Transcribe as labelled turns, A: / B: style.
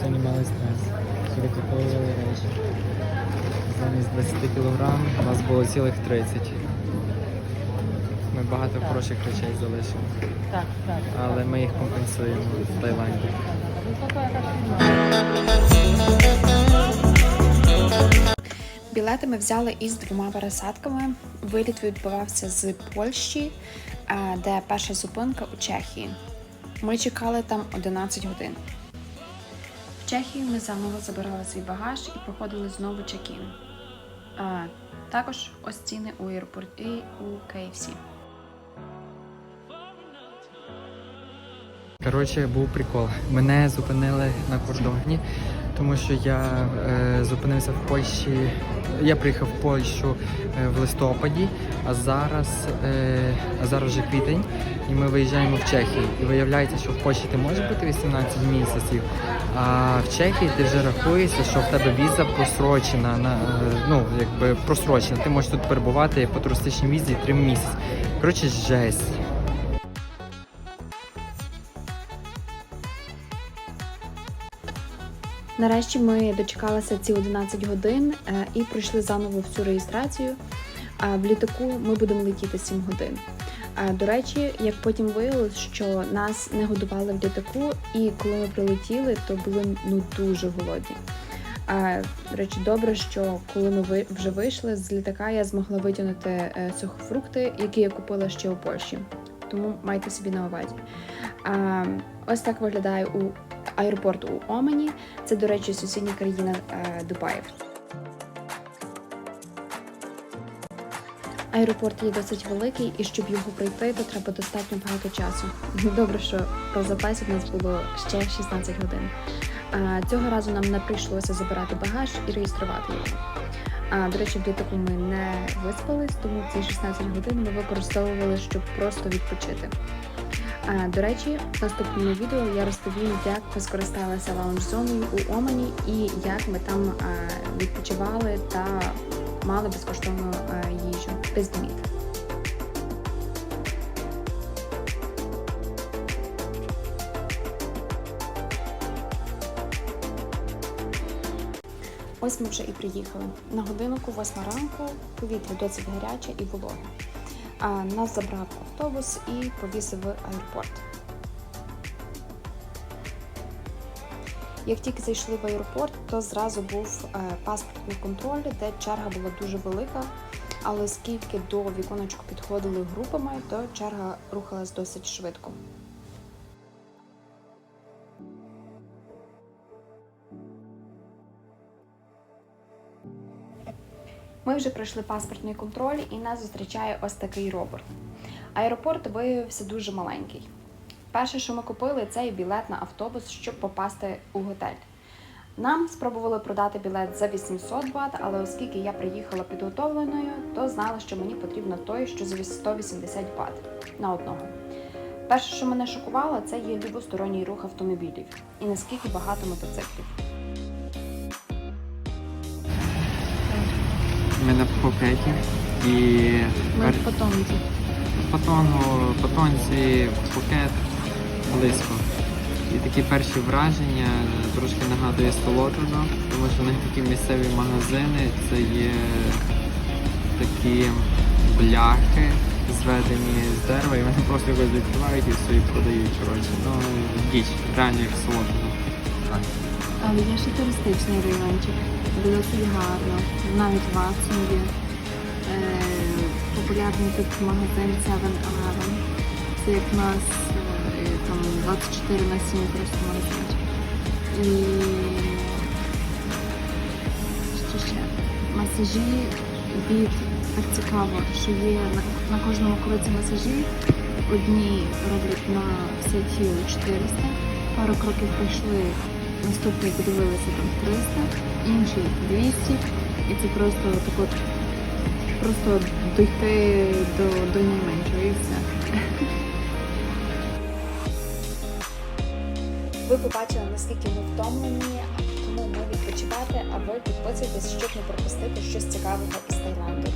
A: Сьогодні мали стрес. Сюди купували речі. Замість 20 кг у нас було цілих 30. Ми багато хороших речей залишили,
B: Так, так.
A: але ми їх компенсуємо в Таїланді.
C: Білети ми взяли із двома пересадками. Виліт відбувався з Польщі, е, де перша зупинка у Чехії. Ми чекали там 11 годин. Чехії ми заново забирали свій багаж і проходили знову чекін. Також ось ціни у аеропорті у KFC.
A: Коротше, був прикол. Мене зупинили на кордоні, тому що я е, зупинився в Польщі. Я приїхав в Польщу е, в листопаді, а зараз, е, а зараз вже квітень, і ми виїжджаємо в Чехію. І виявляється, що в Польщі ти можеш бути 18 місяців, а в Чехії ти вже рахуєшся, що в тебе віза просрочена, на, е, ну, якби просрочена. Ти можеш тут перебувати по туристичній візі 3 місяці. Коротше, жесть.
C: Нарешті ми дочекалися ці 11 годин е, і пройшли заново всю реєстрацію. В літаку ми будемо летіти 7 годин. До речі, як потім виявилось, що нас не годували в літаку, і коли ми прилетіли, то були ну дуже голодні. До речі, добре, що коли ми вже вийшли з літака, я змогла витягнути е, сухофрукти, які я купила ще у Польщі. Тому майте собі на увазі. Ось так виглядає у аеропорт у Омані. Це, до речі, сусідня країна е, Дубаїв. Аеропорт є досить великий, і щоб його пройти, то треба достатньо багато часу. Добре, що про запасі в нас було ще 16 годин. Цього разу нам не прийшлося забирати багаж і реєструвати його. А, до речі, в літаку ми не виспались, тому ці 16 годин ми використовували, щоб просто відпочити. А, До речі, в наступному відео я розповім, як ми скористалися лаунж-зоною у Омані і як ми там відпочивали та мали безкоштовну їжу без ліміт. Ось ми вже і приїхали. На годинку 8 ранку повітря досить гаряче і вологе. Нас забрав автобус і повіз в аеропорт. Як тільки зайшли в аеропорт, то зразу був е, паспортний контроль, де черга була дуже велика. Але скільки до віконечку підходили групами, то черга рухалась досить швидко. Ми вже пройшли паспортний контроль і нас зустрічає ось такий робот. Аеропорт виявився дуже маленький. Перше, що ми купили, це білет на автобус, щоб попасти у готель. Нам спробували продати білет за 800 бат, але оскільки я приїхала підготовленою, то знала, що мені потрібно той, що за 180 бат на одного. Перше, що мене шокувало, це є лівосторонній рух автомобілів і наскільки багато мотоциклів.
A: Ми на Пхукеті і
C: Ми в Потомці.
A: Патону, Патонці, Пхукет близько. І такі перші враження трошки нагадує Солотвино, тому що в них такі місцеві магазини, це є такі бляхи, зведені з дерева, і вони просто його відкривають і собі продають. Коротше. Ну, діч, реально як Солотвино.
C: Але є ще туристичний райончик, досить гарно, навіть в Ватсоні. Е, популярний тут магазин 7-Eleven. Це як нас е, там 24 на 7 просто магазинчик. І що ще? Масажі від так цікаво, що є на, на кожному кроці масажі. Одні роблять на все тіло 400, пару кроків пройшли, наступний подивилися там 300, інший 200. І це просто так от, просто дійти до, до найменшого і все. Ви побачили, наскільки ми втомлені, тому ми відпочивати, а ви підписуйтесь, щоб не пропустити щось цікавого із Таїланду.